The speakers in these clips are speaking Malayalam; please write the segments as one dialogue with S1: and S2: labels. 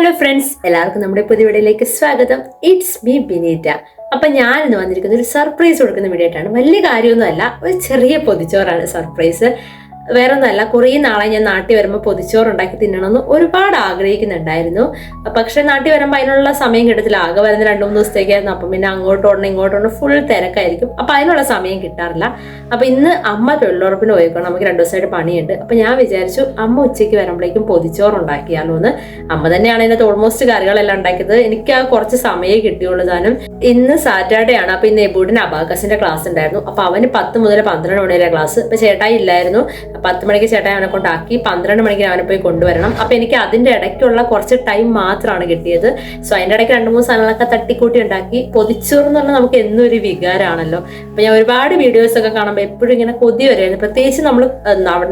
S1: ഹലോ ഫ്രണ്ട്സ് എല്ലാവർക്കും നമ്മുടെ പുതിയ വീഡിയോയിലേക്ക് സ്വാഗതം. ഇറ്റ്സ് മീ ബിനീറ്റ അപ്പൊ ഞാൻ ഇന്ന് വന്നിരിക്കുന്ന ഒരു സർപ്രൈസ് കൊടുക്കുന്ന വീഡിയോ ആയിട്ടാണ്. വലിയ കാര്യമൊന്നുമല്ല ഒരു ചെറിയ പൊതിച്ചോറാണ് സർപ്രൈസ് വേറെ ഒന്നല്ല കുറേ നാളായി ഞാൻ നാട്ടിൽ വരുമ്പോൾ പൊതിച്ചോറ് ഉണ്ടാക്കി തിന്നണമെന്ന് ഒരുപാട് ആഗ്രഹിക്കുന്നുണ്ടായിരുന്നു. പക്ഷെ നാട്ടിൽ വരുമ്പോൾ അതിനുള്ള സമയം കിട്ടത്തില്ല. ആകെ വരുന്ന രണ്ടു മൂന്ന് ദിവസത്തേക്കായിരുന്നു. അപ്പം പിന്നെ അങ്ങോട്ട് ഓടണം ഇങ്ങോട്ട് ഫുൾ തിരക്കായിരിക്കും. അപ്പം അതിനുള്ള സമയം കിട്ടാറില്ല. അപ്പം ഇന്ന് അമ്മ തൊഴിലുറപ്പിന് പോയിക്കോണം നമുക്ക് രണ്ടു ദിവസമായിട്ട് പണിയുണ്ട്. അപ്പം ഞാൻ വിചാരിച്ചു അമ്മ ഉച്ചയ്ക്ക് വരുമ്പോഴേക്കും പൊതിച്ചോറ് ഉണ്ടാക്കിയാലോ എന്ന് അമ്മ തന്നെയാണ് ഇതിനകത്ത് ഓൾമോസ്റ്റ് കറികളെല്ലാം ഉണ്ടാക്കിയത്. എനിക്ക് ആ കുറച്ച് സമയമേ കിട്ടിയുള്ളൂ താനും. ഇന്ന് സാറ്റർഡേ ആണ്. അപ്പൊ ഇന്ന് എബൂഡിന് അബാക്കസിന്റെ ക്ലാസ് ഉണ്ടായിരുന്നു. അപ്പൊ അവന് പത്ത് മുതൽ പന്ത്രണ്ട് മണി വരെ ക്ലാസ്. ഇപ്പൊ ചേട്ടായി ഇല്ലായിരുന്നു. പത്ത് മണിക്ക് ചേട്ടായി അവനെ കൊണ്ടാക്കി പന്ത്രണ്ട് മണിക്ക് അവനെ പോയി കൊണ്ടുവരണം. അപ്പൊ എനിക്ക് അതിന്റെ ഇടയ്ക്കുള്ള കുറച്ച് ടൈം മാത്രമാണ് കിട്ടിയത്. സോ അതിന്റെ ഇടയ്ക്ക് രണ്ട് മൂന്ന് സാധനങ്ങളൊക്കെ തട്ടിക്കൂട്ടി ഉണ്ടാക്കി. പൊതിച്ചോറ് എന്ന് പറഞ്ഞാൽ നമുക്ക് എന്നും ഒരു വികാരമാണല്ലോ. അപ്പൊ ഞാൻ ഒരുപാട് വീഡിയോസ് ഒക്കെ കാണുമ്പോൾ എപ്പോഴും ഇങ്ങനെ കൊതി വരുമായിരുന്നു പ്രത്യേകിച്ച് നമ്മൾ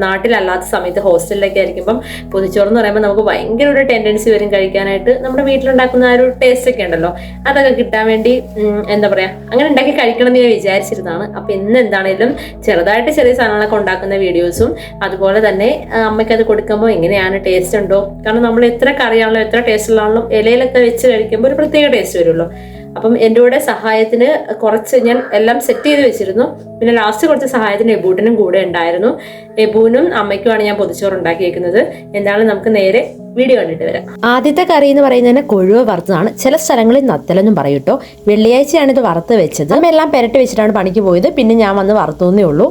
S1: നാട്ടിലല്ലാത്ത സമയത്ത് ഹോസ്റ്റലിലൊക്കെ ആയിരിക്കുമ്പം പൊതിച്ചോറ് എന്ന് പറയുമ്പോൾ നമുക്ക് ഭയങ്കര ഒരു ടെൻഡൻസി വരും കഴിക്കാനായിട്ട്. നമ്മുടെ വീട്ടിലുണ്ടാക്കുന്ന ആ ഒരു ടേസ്റ്റ് ഒക്കെ ഉണ്ടല്ലോ. അതൊക്കെ കിട്ടാൻ വേണ്ടി എന്താ പറയാ അങ്ങനെ ഉണ്ടാക്കി കഴിക്കണം എന്ന് ഞാൻ വിചാരിച്ചിരുന്നതാണ്. അപ്പൊ ഇന്ന് എന്താണേലും ചെറുതായിട്ട് ചെറിയ സാധനങ്ങളൊക്കെ ഉണ്ടാക്കുന്ന വീഡിയോസും അതുപോലെ തന്നെ അമ്മയ്ക്ക് അത് കൊടുക്കുമ്പോൾ എങ്ങനെയാണ് ടേസ്റ്റ് ഉണ്ടോ? കാരണം നമ്മൾ എത്ര കറിയാണല്ലോ എത്ര ടേസ്റ്റ് ഉള്ളതാണല്ലോ ഇലയിലൊക്കെ വെച്ച് കഴിക്കുമ്പോൾ ഒരു പ്രത്യേക ടേസ്റ്റ് വരുമല്ലോ. അപ്പം എന്റെ കൂടെ സഹായത്തിന് കുറച്ച് ഞാൻ എല്ലാം സെറ്റ് ചെയ്ത് വെച്ചിരുന്നു. പിന്നെ ലാസ്റ്റ് കുറച്ച് സഹായത്തിന് എബൂട്ടിനും കൂടെ ഉണ്ടായിരുന്നു. എബൂനും അമ്മയ്ക്കുമാണ് ഞാൻ പൊതിച്ചോറ് ഉണ്ടാക്കിയേക്കുന്നത് എന്താണ് നമുക്ക് നേരെ വീഡിയോ കണ്ടിട്ട് വരാം.
S2: ആദ്യത്തെ കറി എന്ന് പറയുന്നതിന് കൊഴുവ വറുത്തതാണ്. ചില സ്ഥലങ്ങളിൽ നത്തലെന്നും പറയും കേട്ടോ. വെള്ളിയാഴ്ചയാണ് ഇത് വറുത്ത് വെച്ചത്. എല്ലാം പെരട്ടി വെച്ചിട്ടാണ് പണിക്ക് പോയത്. പിന്നെ ഞാൻ വന്ന് വറുത്തേ ഉള്ളൂ.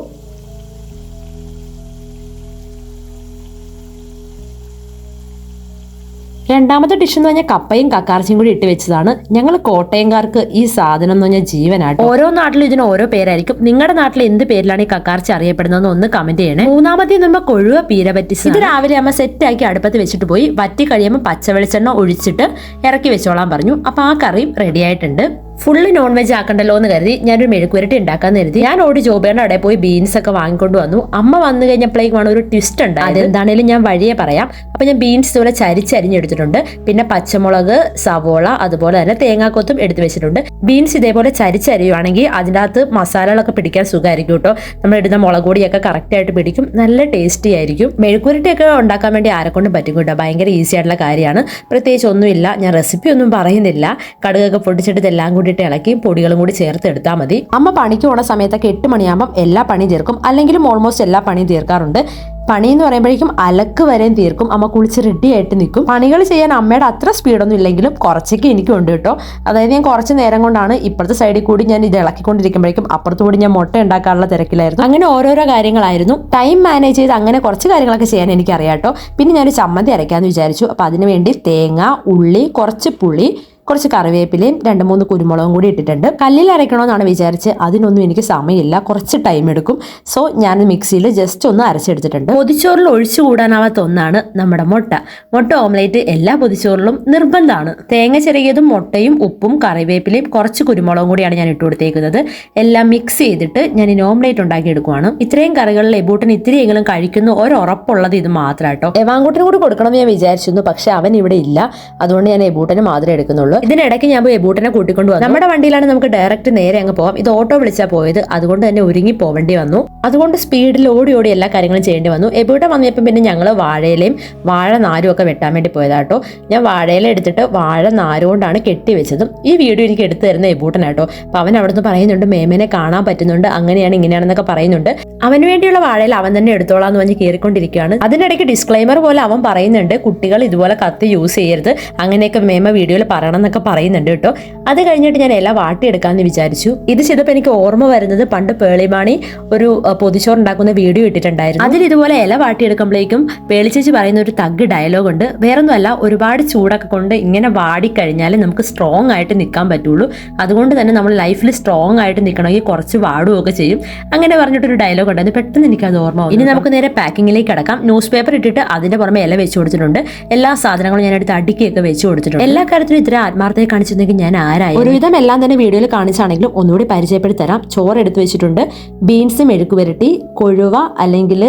S2: രണ്ടാമത്തെ ഡിഷ് എന്ന് പറഞ്ഞാൽ കപ്പയും കക്കാർച്ചയും കൂടി ഇട്ട് വെച്ചതാണ്. ഞങ്ങൾ കോട്ടയംകാർക്ക് ഈ സാധനം എന്ന് പറഞ്ഞാൽ ജീവനാട്ടോ. ഓരോ നാട്ടിലും ഇതിന് ഓരോ പേരായിരിക്കും. നിങ്ങളുടെ നാട്ടിൽ എന്ത് പേരിലാണ് ഈ കക്കാർച്ച അറിയപ്പെടുന്നതെന്ന് ഒന്ന് കമന്റ് ചെയ്യണേ. മൂന്നാമത്തെ നമ്മൾ കൊഴുവ പീര പറ്റിച്ച് ഇത് രാവിലെ അമ്മ സെറ്റാക്കി അടുപ്പത്ത് വെച്ചിട്ട് പോയി. വറ്റി കഴിയുമ്പോൾ പച്ചവെളിച്ചെണ്ണ ഒഴിച്ചിട്ട് ഇറക്കി വെച്ചോളാൻ പറഞ്ഞു. അപ്പൊ ആ കറിയും റെഡി ആയിട്ടുണ്ട്. ഫുള്ള് നോൺ വെജ് ആക്കണ്ടല്ലോ എന്ന് കരുതി ഞാനൊരു മെഴുക്കുരട്ടി ഉണ്ടാക്കാൻ കരുതി. ഞാൻ ഓടി ജോബേണ്ട അവിടെ പോയി ബീൻസ് ഒക്കെ വാങ്ങിക്കൊണ്ട് വന്നു. അമ്മ വന്നു കഴിഞ്ഞപ്പോഴേക്കുമാണ് ഒരു ട്വിസ്റ്റ് ഉണ്ട് അതെന്താണേലും ഞാൻ വഴിയെ പറയാം. അപ്പൊ ഞാൻ ബീൻസ് ഇതുപോലെ ചരിച്ചരിഞ്ഞെടുത്തിട്ടുണ്ട് പിന്നെ പച്ചമുളക് സവോള അതുപോലെ തന്നെ തേങ്ങാക്കൊത്തും എടുത്തു വെച്ചിട്ടുണ്ട്. ബീൻസ് ഇതേപോലെ ചരിച്ചരിയുവാണെങ്കിൽ അതിന്റെ അകത്ത് മസാലകളൊക്കെ പിടിക്കാൻ സുഖമായിരിക്കും കേട്ടോ. നമ്മൾ ഇടുന്ന മുളക് പൊടിയൊക്കെ കറക്റ്റ് ആയിട്ട് പിടിക്കും. നല്ല ടേസ്റ്റി ആയിരിക്കും. മെഴുക്കുരട്ടിയൊക്കെ ഉണ്ടാക്കാൻ വേണ്ടി ആരെക്കൊണ്ടും പറ്റും കേട്ടോ. ഭയങ്കര ഈസി ആയിട്ടുള്ള കാര്യമാണ്. പ്രത്യേകിച്ച് ഒന്നുമില്ല. ഞാൻ റെസിപ്പി ഒന്നും പറയുന്നില്ല. കടുകൊക്കെ പൊടിച്ചിട്ട് ഇതെല്ലാം കൂടിയിട്ട് ഇളക്കി പൊടികളും കൂടി ചേർത്ത് എടുത്താൽ മതി. അമ്മ പണിക്ക് പോണ സമയത്തൊക്കെ എട്ട് മണിയാകുമ്പം എല്ലാ പണിയും തീർക്കും. അല്ലെങ്കിലും ഓൾമോസ്റ്റ് എല്ലാ പണിയും തീർക്കാറുണ്ട്. പണി എന്ന് പറയുമ്പോഴേക്കും അലക്ക് വരെയും തീർക്കും. അമ്മ കുളിച്ച് റെഡി ആയിട്ട് നിൽക്കും. പണികൾ ചെയ്യാൻ അമ്മയുടെ അത്ര സ്പീഡൊന്നും ഇല്ലെങ്കിലും കുറച്ചൊക്കെ എനിക്കും ഉണ്ട് കേട്ടോ. അതായത് ഞാൻ കുറച്ച് നേരം കൊണ്ടാണ് ഇപ്പുറത്തെ സൈഡിൽ കൂടി ഞാൻ ഇത് ഇളക്കിക്കൊണ്ടിരിക്കുമ്പോഴേക്കും അപ്പുറത്ത് കൂടി ഞാൻ മുട്ട ഉണ്ടാക്കാനുള്ള തിരക്കിലായിരുന്നു. അങ്ങനെ ഓരോരോ കാര്യങ്ങളായിരുന്നു. ടൈം മാനേജ് ചെയ്ത് അങ്ങനെ കുറച്ച് കാര്യങ്ങളൊക്കെ ചെയ്യാൻ എനിക്കറിയാം കേട്ടോ. പിന്നെ ഞാനൊരു ചമ്മന്തി അരയ്ക്കാമെന്ന് വിചാരിച്ചു. അപ്പം അതിനുവേണ്ടി തേങ്ങ ഉള്ളി കുറച്ച് പുളി കുറച്ച് കറിവേപ്പിലയും രണ്ട് മൂന്ന് കുരുമുളകും കൂടി ഇട്ടിട്ടുണ്ട്. കല്ലിൽ അരയ്ക്കണമെന്നാണ് വിചാരിച്ച് അതിനൊന്നും എനിക്ക് സമയമില്ല. കുറച്ച് ടൈം എടുക്കും. സോ ഞാൻ മിക്സിയിൽ ജസ്റ്റ് ഒന്ന് അരച്ചെടുത്തിട്ടുണ്ട്. പൊതിച്ചോറിൽ ഒഴിച്ചു കൂടാനാവാത്ത ഒന്നാണ് നമ്മുടെ മുട്ട. മുട്ട ഓംലേറ്റ് എല്ലാ പൊതിച്ചോറിലും നിർബന്ധമാണ്. തേങ്ങ ചെറിയതും മുട്ടയും ഉപ്പും കറിവേപ്പിലയും കുറച്ച് കുരുമുളകും കൂടിയാണ് ഞാൻ ഇട്ട് കൊടുത്തേക്കുന്നത്. എല്ലാം മിക്സ് ചെയ്തിട്ട് ഞാൻ ഇനി ഓംലേറ്റ് ഉണ്ടാക്കി എടുക്കുവാണ്. ഇത്രയും കറികളിൽ എബൂട്ടിന് ഇത്തിരിയെങ്കിലും കഴിക്കുന്നു ഒരു ഉറപ്പുള്ളത് ഇത് മാത്രം കേട്ടോ എവാങ്കൂട്ടിന് കൂടി കൊടുക്കണമെന്ന് ഞാൻ വിചാരിച്ചിരുന്നു പക്ഷെ അവൻ ഇവിടെ ഇല്ല. അതുകൊണ്ട് ഞാൻ എബൂട്ടിന് മാത്രമേ എടുക്കുന്നുള്ളൂ. ഇതിനിടയ്ക്ക് ഞാൻ പോയി എബൂട്ടിനെ കൂട്ടിക്കൊണ്ട് വന്നു. നമ്മുടെ വണ്ടിയിലാണ് നമുക്ക് ഡയറക്റ്റ് നേരെ അങ്ങ് പോവാം. ഇത് ഓട്ടോ വിളിച്ചാൽ പോയത്. അതുകൊണ്ട് തന്നെ ഒരുങ്ങി പോവേണ്ടി വന്നു. അതുകൊണ്ട് സ്പീഡിൽ ഓടി ഓടി എല്ലാ കാര്യങ്ങളും ചെയ്യേണ്ടി വന്നു. എബൂട്ടൻ വന്നപ്പോൾ പിന്നെ ഞങ്ങൾ വാഴയിലയും വാഴ നാരും ഒക്കെ വെട്ടാൻ വേണ്ടി പോയതാട്ടോ ഞാൻ വാഴയില എടുത്തിട്ട് വാഴ നാരുകൊണ്ടാണ് കെട്ടി വെച്ചതും ഈ വീഡിയോ എനിക്ക് എടുത്തു തരുന്ന എബൂട്ടനാട്ടോ അപ്പൊ അവൻ അവിടുന്ന് പറയുന്നുണ്ട് മേമേനെ കാണാൻ പറ്റുന്നുണ്ട്. അങ്ങനെയാണ് ഇങ്ങനെയാണെന്നൊക്കെ പറയുന്നുണ്ട്. അവന് വേണ്ടിയുള്ള വാഴയിൽ അവൻ തന്നെ എടുത്തോളാം എന്ന് പറഞ്ഞ് കയറിക്കൊണ്ടിരിക്കുകയാണ്. അതിനിടയ്ക്ക് ഡിസ്ക്ലൈമർ പോലെ അവൻ പറയുന്നുണ്ട് കുട്ടികൾ ഇതുപോലെ കത്ത് യൂസ് ചെയ്യരുത്. അങ്ങനെയൊക്കെ മേമ വീഡിയോയിൽ പറയണം എന്നൊക്കെ പറയുന്നുണ്ട് കേട്ടോ. അത് കഴിഞ്ഞിട്ട് ഞാൻ ഇല വാട്ടിയെടുക്കാമെന്ന് വിചാരിച്ചു. ഇത് ചെയ്തപ്പോൾ എനിക്ക് ഓർമ്മ വരുന്നത് പണ്ട് പേളിമാണി ഒരു പൊതിച്ചോർ പൊതിച്ചോറ് ഉണ്ടാക്കുന്ന വീഡിയോ ഇട്ടിട്ടുണ്ടായിരുന്നു. അതിൽ ഇതുപോലെ ഇല വാട്ടിയെടുക്കുമ്പോഴേക്കും പേളിച്ചേച്ചി പറയുന്ന ഒരു തഗ് ഡയലോഗ് ഉണ്ട്. വേറൊന്നുമല്ല ഒരുപാട് ചൂടൊക്കെ കൊണ്ട് ഇങ്ങനെ വാടിക്കഴിഞ്ഞാൽ നമുക്ക് സ്ട്രോങ് ആയിട്ട് നിൽക്കാൻ പറ്റുള്ളൂ. അതുകൊണ്ട് തന്നെ നമ്മൾ ലൈഫിൽ സ്ട്രോങ് ആയിട്ട് നിൽക്കണമെങ്കിൽ കുറച്ച് വാടുകയൊക്കെ ചെയ്യും. അങ്ങനെ പറഞ്ഞിട്ടൊരു ഡയലോഗ് ഉണ്ട് പെട്ടെന്ന് എനിക്ക് അത് ഓർമ്മ. ഇനി നമുക്ക് നേരെ പാക്കിങ്ങിലേക്ക് കിടക്കാം. ന്യൂസ് പേപ്പർ ഇട്ടിട്ട് അതിന്റെ പുറമെ ഇല വെച്ച് കൊടുത്തിട്ടുണ്ട്. എല്ലാ സാധനങ്ങളും ഞാൻ എടുത്ത് അടുക്കിയൊക്കെ വെച്ച് കൊടുത്തിട്ടുണ്ട്. എല്ലാ കാര്യത്തിലും ഇത്ര ആത്മാർത്ഥയെ കാണിച്ചിരുന്നെങ്കിൽ ഞാൻ ആരായി ഒരുവിധം എല്ലാം തന്നെ വീഡിയോയിൽ കാണിച്ചാണെങ്കിലും ഒന്നുകൂടി പരിചയപ്പെടുത്തി തരാം ചോറ് എടുത്തു വെച്ചിട്ടുണ്ട്. ബീൻസ് മെഴുക്ക് പുരട്ടി കൊഴുവ അല്ലെങ്കിൽ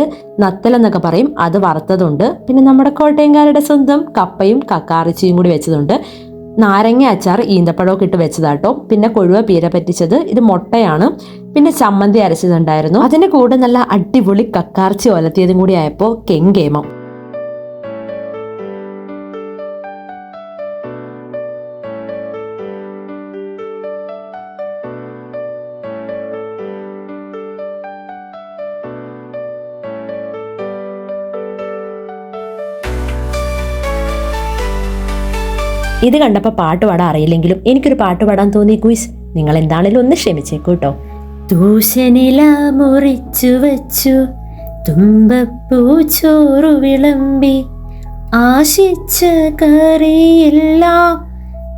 S2: നത്തൽ എന്നൊക്കെ പറയും. അത് വറുത്തതുണ്ട്. പിന്നെ നമ്മുടെ കോട്ടയംകാരുടെ സ്വന്തം കപ്പയും കക്കാറിച്ചിയും കൂടി വെച്ചതുണ്ട്. നാരങ്ങ അച്ചാർ ഈന്തപ്പഴമൊക്കെ ഇട്ട് വെച്ചതാട്ടോ. പിന്നെ കൊഴുവ പീര പറ്റിച്ചത്. ഇത് മുട്ടയാണ്. പിന്നെ ചമ്മന്തി അരച്ചതുണ്ടായിരുന്നു. അതിന്റെ കൂടെ നല്ല അടിപൊളി കക്കാർച്ചി ഒലത്തിയതും കൂടി ആയപ്പോൾ കെങ്കേമം. ഇത് കണ്ടപ്പോൾ പാട്ട് പാടാൻ അറിയില്ലെങ്കിലും എനിക്കൊരു പാട്ട് പാടാൻ തോന്നി കുയിസ് നിങ്ങൾ എന്താണേലും ഒന്ന് ക്ഷമിച്ചേക്കൂട്ടോ കേട്ടോ ദൂഷനില മുറിച്ചു വച്ചു തുമ്പപ്പൂ ചോറു വിളമ്പി ആശിച്ച കറിയെല്ലാം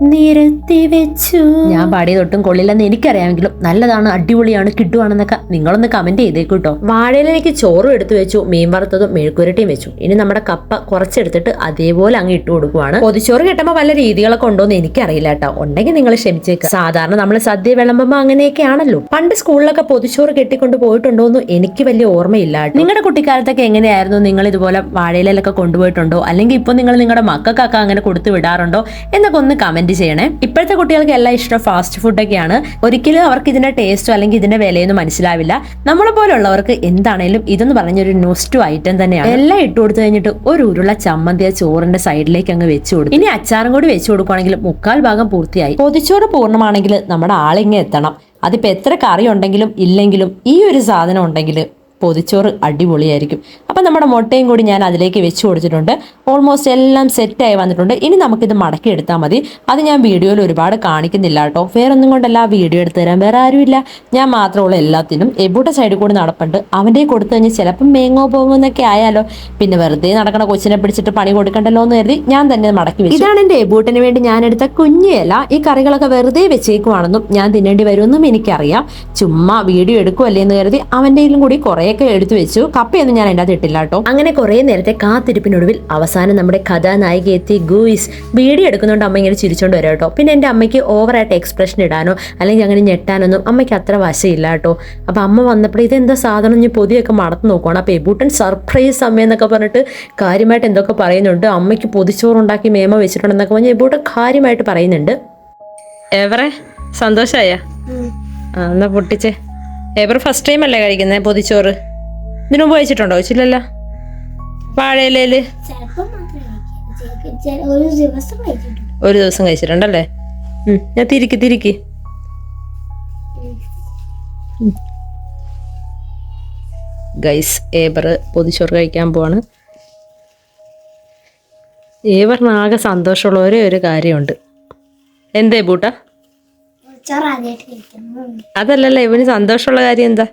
S2: നിരത്തി വെച്ചു. ഞാൻ പാടിയതൊട്ടും കൊള്ളില്ലെന്ന് എനിക്കറിയാമെങ്കിലും നല്ലതാണ് അടിപൊളിയാണ് കിട്ടുവാണെന്നൊക്കെ നിങ്ങളൊന്ന് കമന്റ് ചെയ്തേക്കൂ കേട്ടോ വാഴയിലേക്ക് ചോറും എടുത്തു വെച്ചു മീൻ വറുത്തതും മെഴുക്കുരട്ടിയും വെച്ചു. ഇനി നമ്മുടെ കപ്പ കുറച്ചെടുത്തിട്ട് അതേപോലെ അങ്ങ് ഇട്ട് കൊടുക്കുവാണ്. പൊതിച്ചോറ് കിട്ടുമ്പോൾ പല രീതികളൊക്കെ ഉണ്ടോന്ന് എനിക്കറിയില്ല കേട്ടോ ഉണ്ടെങ്കിൽ നിങ്ങൾ ക്ഷമിച്ചേക്ക്. സാധാരണ നമ്മൾ സദ്യ വിളമ്പുമ്പോൾ അങ്ങനെയൊക്കെയാണല്ലോ. പണ്ട് സ്കൂളിലൊക്കെ പൊതിച്ചോറ് കെട്ടിക്കൊണ്ട് പോയിട്ടുണ്ടോ എന്ന് എനിക്ക് വലിയ ഓർമ്മയില്ല. നിങ്ങളുടെ കുട്ടിക്കാലത്തൊക്കെ എങ്ങനെയായിരുന്നു? നിങ്ങൾ ഇതുപോലെ വാഴയിലൊക്കെ കൊണ്ടുപോയിട്ടുണ്ടോ? അല്ലെങ്കിൽ ഇപ്പോൾ നിങ്ങൾ നിങ്ങളുടെ മക്കൾക്കൊക്കെ അങ്ങനെ കൊടുത്തു വിടാറുണ്ടോ? എന്നൊക്കെ ഒന്ന് കമന്റ് ചെയ്യണേ. ഇപ്പോഴത്തെ കുട്ടികൾക്ക് എല്ലാം ഇഷ്ടം ഫാസ്റ്റ് ഫുഡൊക്കെയാണ് ഒരിക്കലും അവർക്ക് ഇതിന്റെ ടേസ്റ്റോ അല്ലെങ്കിൽ ഇതിന്റെ വിലയൊന്നും മനസ്സിലാവില്ല. നമ്മളെ പോലുള്ളവർക്ക് എന്താണേലും ഇതെന്ന് പറഞ്ഞൊരു നോസ്റ്റു ഐറ്റം തന്നെയാണ്. എല്ലാം ഇട്ട് കൊടുത്തു കഴിഞ്ഞിട്ട് ഒരു ഉരുള ചമ്മന്തിയ ചോറിന്റെ സൈഡിലേക്ക് അങ്ങ് വെച്ചു കൊടുക്കും ഇനി അച്ചാറും കൂടി വെച്ചു കൊടുക്കുവാണെങ്കിൽ മുക്കാൽ ഭാഗം പൂർത്തിയായി. പൊതിച്ചോറ് പൂർണമാണെങ്കിൽ നമ്മുടെ ആളിങ്ങെ എത്തണം. അതിപ്പോ എത്ര കറി ഉണ്ടെങ്കിലും ഇല്ലെങ്കിലും ഈ ഒരു സാധനം ഉണ്ടെങ്കിൽ പൊതിച്ചോറ് അടിപൊളിയായിരിക്കും. അപ്പം നമ്മുടെ മുട്ടയും കൂടി ഞാൻ അതിലേക്ക് വെച്ച് കൊടുത്തിട്ടുണ്ട്. ഓൾമോസ്റ്റ് എല്ലാം സെറ്റായി വന്നിട്ടുണ്ട്. ഇനി നമുക്കിത് മടക്കി എടുത്താൽ മതി. അത് ഞാൻ വീഡിയോയിൽ ഒരുപാട് കാണിക്കുന്നില്ല കേട്ടോ. വേറെ ഒന്നും കൊണ്ടല്ല വീഡിയോ എടുത്തു തരാൻ വേറെ ആരുമില്ല. ഞാൻ മാത്രമുള്ള എല്ലാത്തിനും. എബൂട്ട സൈഡിൽ കൂടി നടപ്പുണ്ട്. അവന്റെ കൊടുത്തു കഴിഞ്ഞാൽ ചിലപ്പം മേങ്ങോ പോകുമോ എന്നൊക്കെ ആയാലോ. പിന്നെ വെറുതെ നടക്കണ കൊച്ചിനെ പിടിച്ചിട്ട് പണി കൊടുക്കണ്ടല്ലോ എന്ന് കരുതി ഞാൻ തന്നെ മടക്കി വെച്ചു. ഇതാണ് എന്റെ എബൂട്ടിന് വേണ്ടി ഞാൻ എടുത്ത കുഞ്ഞിയല്ല ഈ കറികളൊക്കെ വെറുതെ വെച്ചേക്കുവാണെന്നും ഞാൻ തിന്നേണ്ടി വരുമെന്നും എനിക്കറിയാം. ചുമ്മാ വീഡിയോ എടുക്കുമല്ലേ എന്ന് കരുതി അവന്റെ കൂടി കുറേയൊക്കെ എടുത്തു വെച്ചു. കപ്പയൊന്നും ഞാൻ അതിന്റെ അകത്ത് ഇട്ടില്ല കേട്ടോ. അങ്ങനെ കുറേ നേരത്തെ കാത്തിരിപ്പിനൊടുവിൽ അവസാനം നമ്മുടെ കഥാനായിക എത്തി ഗൂയിസ് വീഡിയോ എടുക്കുന്നതുകൊണ്ട് അമ്മ ഇങ്ങനെ ചിരിച്ചോണ്ട് വരാം കേട്ടോ. പിന്നെ എന്റെ അമ്മയ്ക്ക് ഓവറായിട്ട് എക്സ്പ്രഷൻ ഇടാനോ അല്ലെങ്കിൽ അങ്ങനെ ഞെട്ടാനൊന്നും അമ്മയ്ക്ക് അത്ര വശയില്ല കേട്ടോ. അപ്പൊ അമ്മ വന്നപ്പോൾ ഇതെന്താ സാധനം ഇനി പൊതിയൊക്കെ മടത്ത് നോക്കുവാണ്. അപ്പോൾ എബൂട്ടൻ സർപ്രൈസ് അമ്മ എന്നൊക്കെ പറഞ്ഞിട്ട് കാര്യമായിട്ട് എന്തൊക്കെ പറയുന്നുണ്ട്. അമ്മയ്ക്ക് പൊതിച്ചോറുണ്ടാക്കി മേമ വെച്ചിട്ടുണ്ടെന്നൊക്കെ പറഞ്ഞ് എബൂട്ടൻ കാര്യമായിട്ട് പറയുന്നുണ്ട്. എവറെ? സന്തോഷമായ എന്നാ പൊട്ടിച്ചേ. എവർ ഫസ്റ്റ് ടൈം അല്ലേ കഴിക്കുന്നത് പൊതിച്ചോറ്. ഇതിനു മുമ്പ് കഴിച്ചിട്ടുണ്ടോ? വെച്ചില്ലല്ലോ.
S3: മാത്രമേ ഒരു ദിവസം
S2: കഴിച്ചിട്ടുണ്ടല്ലേ? ഞാൻ തിരിക്ക് തിരിക്ക്. ഗൈസ് ഏബർ പൊതിച്ചോറ് കഴിക്കാൻ പോവാണ്. ഏവറിനാകെ ആകെ സന്തോഷമുള്ള ഒരേ ഒരു കാര്യമുണ്ട്. എന്തേ ബൂട്ടാ അതല്ലല്ലോ ഇവന് സന്തോഷമുള്ള കാര്യം എന്താ?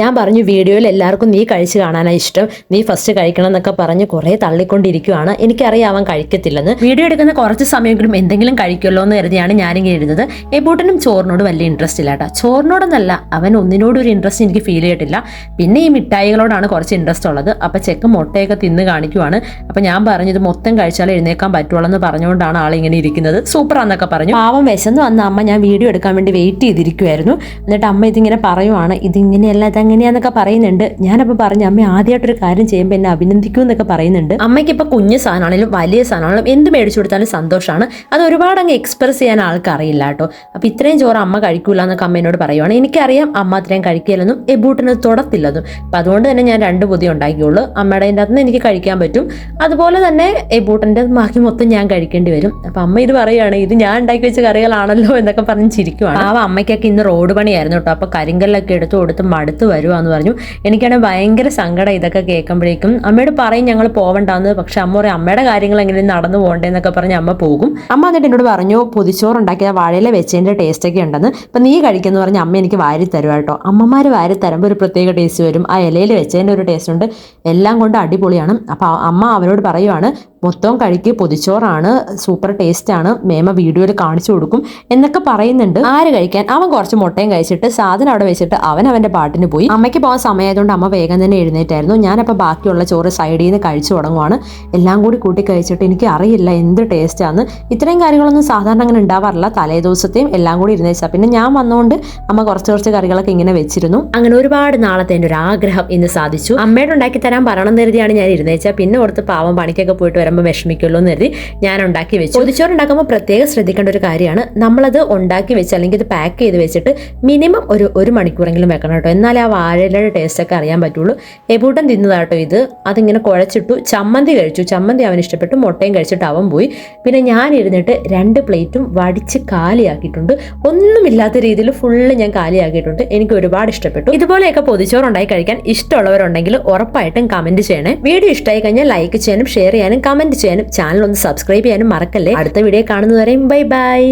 S2: ഞാൻ പറഞ്ഞു വീഡിയോയിൽ എല്ലാവർക്കും നീ കഴിച്ചു കാണാനാ ഇഷ്ടം. നീ ഫസ്റ്റ് കഴിക്കണം എന്നൊക്കെ പറഞ്ഞ് കുറെ തള്ളിക്കൊണ്ടിരിക്കുവാണ്. എനിക്കറിയാം അവൻ കഴിക്കത്തില്ലെന്ന്. വീഡിയോ എടുക്കുന്ന കുറച്ച് സമയമെങ്കിലും എന്തെങ്കിലും കഴിക്കുമല്ലോ എന്ന് കരുതിയാണ് ഞാനിങ്ങനെ എഴുതുന്നത് എബൂട്ടനും ചോറിനോട് വലിയ ഇൻട്രസ്റ്റ് ഇല്ല കേട്ടോ. ചോറിനോടൊന്നല്ല അവൻ ഒന്നിനോടും ഒരു ഇൻട്രസ്റ്റ് എനിക്ക് ഫീൽ ചെയ്തിട്ടില്ല. പിന്നെ ഈ മിഠായികളോടാണ് കുറച്ച് ഇൻട്രസ്റ്റ് ഉള്ളത്. അപ്പൊ ചെക്ക് മുട്ടയൊക്കെ തിന്ന് കാണിക്കുവാണ്. അപ്പൊ ഞാൻ പറഞ്ഞത് മൊത്തം കഴിച്ചാൽ എഴുന്നേക്കാൻ പറ്റുള്ളൂ എന്ന് പറഞ്ഞുകൊണ്ടാണ് ആൾ ഇങ്ങനെ ഇരിക്കുന്നത്. സൂപ്പറാന്നൊക്കെ പറഞ്ഞു. പാവം വിശന്ന് വന്ന അമ്മ ഞാൻ വീഡിയോ എടുക്കാൻ വേണ്ടി വെയിറ്റ് ചെയ്തിരിക്കുമായിരുന്നു എന്നിട്ട് അമ്മ ഇതിങ്ങനെ പറയുവാണ് ഇതിങ്ങനെയല്ല ഇതെങ്ങനെയാന്നൊക്കെ പറയുന്നുണ്ട്. ഞാനപ്പോൾ പറഞ്ഞു അമ്മ ആദ്യമായിട്ടൊരു കാര്യം ചെയ്യുമ്പോൾ എന്നെ അഭിനന്ദിക്കൂ എന്നൊക്കെ പറയുന്നുണ്ട്. അമ്മയ്ക്ക് ഇപ്പോൾ കുഞ്ഞു സാധനമാണെങ്കിലും വലിയ സാധനമാണെങ്കിലും എന്ത് മേടിച്ചു കൊടുത്താലും സന്തോഷമാണ്. അത് ഒരുപാട് അങ്ങ് എക്സ്പ്രസ് ചെയ്യാൻ ആൾക്കറിയില്ല കേട്ടോ. അപ്പോൾ ഇത്രയും ചോറ് അമ്മ കഴിക്കൂല എന്നൊക്കെ അമ്മ എന്നോട് പറയുവാണ്. എനിക്കറിയാം അമ്മ അത്രയും കഴിക്കില്ലെന്നും എബൂട്ടിന് തൊടത്തില്ലെന്നും. അപ്പം അതുകൊണ്ട് തന്നെ ഞാൻ രണ്ട് പൊതി ഉണ്ടാക്കിയുള്ളൂ. അമ്മയുടെ അതിന്റെ അകത്ത് നിന്ന് എനിക്ക് കഴിക്കാൻ പറ്റും. അതുപോലെ തന്നെ എബൂട്ടന്റെ ബാക്കി മൊത്തം ഞാൻ കഴിക്കേണ്ടി വരും. അപ്പം അമ്മ ഇത് പറയുകയാണ് ഇത് ഞാൻ ഉണ്ടാക്കി വെച്ച കറികളാണല്ലോ എന്നൊക്കെ പറഞ്ഞ് ചിരിക്കുവാണ്. ആ അമ്മയ്ക്കൊക്കെ ഇന്ന് റോഡ് പണിയായിരുന്നു കേട്ടോ. അപ്പോൾ കരിങ്കല്ലൊക്കെ എടുത്തു കൊടുത്ത് മടുത്ത് വരുവാന്ന് പറഞ്ഞു. എനിക്കാണെങ്കിൽ ഭയങ്കര സങ്കടം ഇതൊക്കെ കേൾക്കുമ്പോഴേക്കും. അമ്മയോട് പറയും ഞങ്ങൾ പോവണ്ടാന്ന്. പക്ഷെ അമ്മ പറയും അമ്മയുടെ കാര്യങ്ങൾ എങ്ങനെ നടന്നു പോകണ്ടേ എന്നൊക്കെ പറഞ്ഞ് അമ്മ പോകും. അമ്മ എന്നിട്ട് എന്നോട് പറഞ്ഞു പൊതിച്ചോറ് ഉണ്ടാക്കിയ വാഴയില വെച്ചതിന്റെ ടേസ്റ്റ് ഒക്കെ ഉണ്ടെന്ന്. അപ്പം നീ കഴിക്കുന്ന പറഞ്ഞ് അമ്മ എനിക്ക് വാരി തരുവാ കേട്ടോ. അമ്മമാർ വാരി തരുമ്പോൾ ഒരു പ്രത്യേക ടേസ്റ്റ് വരും. ആ ഇലയിൽ വെച്ചതിന്റെ ഒരു ടേസ്റ്റ് ഉണ്ട്. എല്ലാം കൊണ്ട് അടിപൊളിയാണ്. അപ്പോൾ അമ്മ അവരോട് പറയുവാണ് മൊത്തം കഴിക്ക് പൊതിച്ചോറാണ്. സൂപ്പർ ആണ്. മേമ വീഡിയോയിൽ കാണിച്ചു കൊടുക്കും. എന്നൊക്കെ പറയുന്നുണ്ട്. ആര് കഴിക്കാൻ? അവൻ കുറച്ച് മുട്ടയും കഴിച്ചിട്ട് സാധനം അവിടെ വെച്ചിട്ട് അവൻ അവന്റെ പാട്ടിന് പോയി. അമ്മയ്ക്ക് പോകാൻ സമയമായതുകൊണ്ട് അമ്മ വേഗം തന്നെ എഴുന്നേറ്റായിരുന്നു. ഞാനപ്പോൾ ബാക്കിയുള്ള ചോറ് സൈഡിൽ നിന്ന് കഴിച്ചു തുടങ്ങുവാണ്. എല്ലാം കൂടി കൂട്ടി കഴിച്ചിട്ട് എനിക്ക് അറിയില്ല എന്ത് ടേസ്റ്റാന്ന് ഇത്രയും കാര്യങ്ങളൊന്നും സാധാരണ അങ്ങനെ ഉണ്ടാവാറില്ല. തലേ ദിവസത്തെയും എല്ലാം കൂടി ഇരുന്നേച്ചാ. പിന്നെ ഞാൻ വന്നുകൊണ്ട് അമ്മ കുറച്ച് കുറച്ച് കറികളൊക്കെ ഇങ്ങനെ വെച്ചിരുന്നു. അങ്ങനെ ഒരുപാട് നാളത്തെ എന്റെ ഒരു ആഗ്രഹം ഇന്ന് സാധിച്ചു. അമ്മയോട് ഉണ്ടാക്കി തരാൻ പറയണം എന്ന് കരുതിയാണ് ഞാൻ ഇരുന്നേച്ചാ. പിന്നെ ഓർത്ത് പാവം പണിക്കൊക്കെ പോയിട്ട് വരാം വരുമ്പോൾ വിഷമിക്കുള്ളൂ എന്ന് കരുതി ഞാൻ ഉണ്ടാക്കി വെച്ചു. പൊതിച്ചോറ് ഉണ്ടാക്കുമ്പോൾ പ്രത്യേകം ശ്രദ്ധിക്കേണ്ട ഒരു കാര്യമാണ് നമ്മളത് ഉണ്ടാക്കി വെച്ച് അല്ലെങ്കിൽ ഇത് പാക്ക് ചെയ്ത് വെച്ചിട്ട് മിനിമം ഒരു ഒരു മണിക്കൂറെങ്കിലും വെക്കണം കേട്ടോ. എന്നാലേ ആ വാഴയിലയുടെ ടേസ്റ്റ് ഒക്കെ അറിയാൻ പറ്റുള്ളൂ. എബൂട്ടൻ തിന്നതാട്ടോ ഇത്. അതിങ്ങനെ കുഴച്ചിട്ടു. ചമ്മന്തി കഴിച്ചു. ചമ്മന്തി അവൻ ഇഷ്ടപ്പെട്ടു. മുട്ടയും കഴിച്ചിട്ട് അവൻ പോയി. പിന്നെ ഞാൻ ഇരുന്നിട്ട് രണ്ട് പ്ലേറ്റും വടിച്ച് കാലിയാക്കിയിട്ടുണ്ട്. ഒന്നുമില്ലാത്ത രീതിയിൽ ഫുള്ള് ഞാൻ കാലിയാക്കിയിട്ടുണ്ട്. എനിക്ക് ഒരുപാട് ഇഷ്ടപ്പെട്ടു. ഇതുപോലെയൊക്കെ പൊതിച്ചോറ് ഉണ്ടായി കഴിക്കാൻ ഇഷ്ടമുള്ളവരുണ്ടെങ്കിൽ ഉറപ്പായിട്ടും കമന്റ് ചെയ്യണേ. വീഡിയോ ഇഷ്ടമായി കഴിഞ്ഞാൽ ലൈക്ക് ചെയ്യാനും ഷെയർ ചെയ്യാനും കമന്റ് ചെയ്യാനും ചാനൽ ഒന്ന് സബ്സ്ക്രൈബ് ചെയ്യാനും മറക്കല്ലേ. അടുത്ത വീഡിയോ കാണുന്നവരെയും ബൈ ബൈ